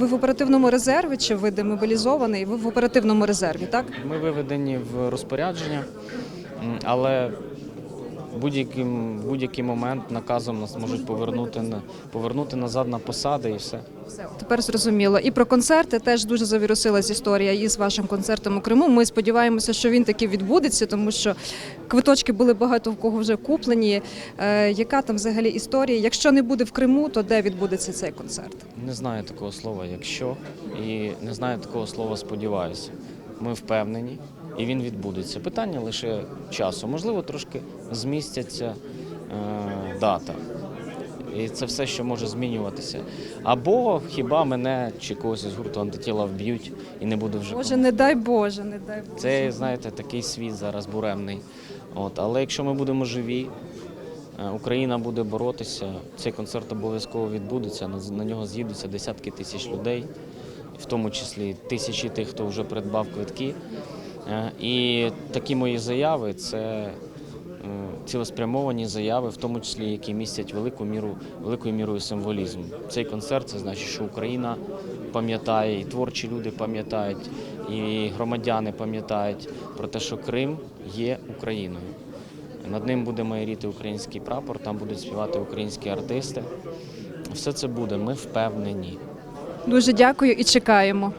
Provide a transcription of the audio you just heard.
Ви в оперативному резерві чи ви демобілізований? Ви в оперативному резерві, так? Ми виведені в розпорядження, але будь-який, будь-який момент наказом нас можуть повернути, на- повернути назад на посади і. Все, тепер зрозуміло. І про концерти теж дуже завірусилась історія із вашим концертом у Криму. Ми сподіваємося, що він таки відбудеться, тому що квиточки були багато в кого вже куплені. Е, яка там взагалі історія? Якщо не буде в Криму, то де відбудеться цей концерт? Не знаю такого слова, якщо, і не знаю такого слова сподіваюся. Ми впевнені, і він відбудеться. Питання лише часу. Можливо, трошки змістяться е, дата. І це все, що може змінюватися. Або хіба мене чи когось із гурту антитіла вб'ють і не буде вже. Боже, не дай Боже, не дай Боже. Це, знаєте, такий світ зараз буремний. От, але якщо ми будемо живі, е, Україна буде боротися, цей концерт обов'язково відбудеться. На, на нього з'їдуться десятки тисяч людей, в тому числі тисячі тих, хто вже придбав квитки. Е, І такі мої заяви це е, цілеспрямовані заяви, в тому числі які містять велику міру, великою мірою символізм. Цей концерт це значить, що Україна пам'ятає, і творчі люди пам'ятають, і громадяни пам'ятають про те, що Крим є Україною. Над ним буде майоріти український прапор, там будуть співати українські артисти. Все це буде, ми впевнені. Дуже дякую і чекаємо.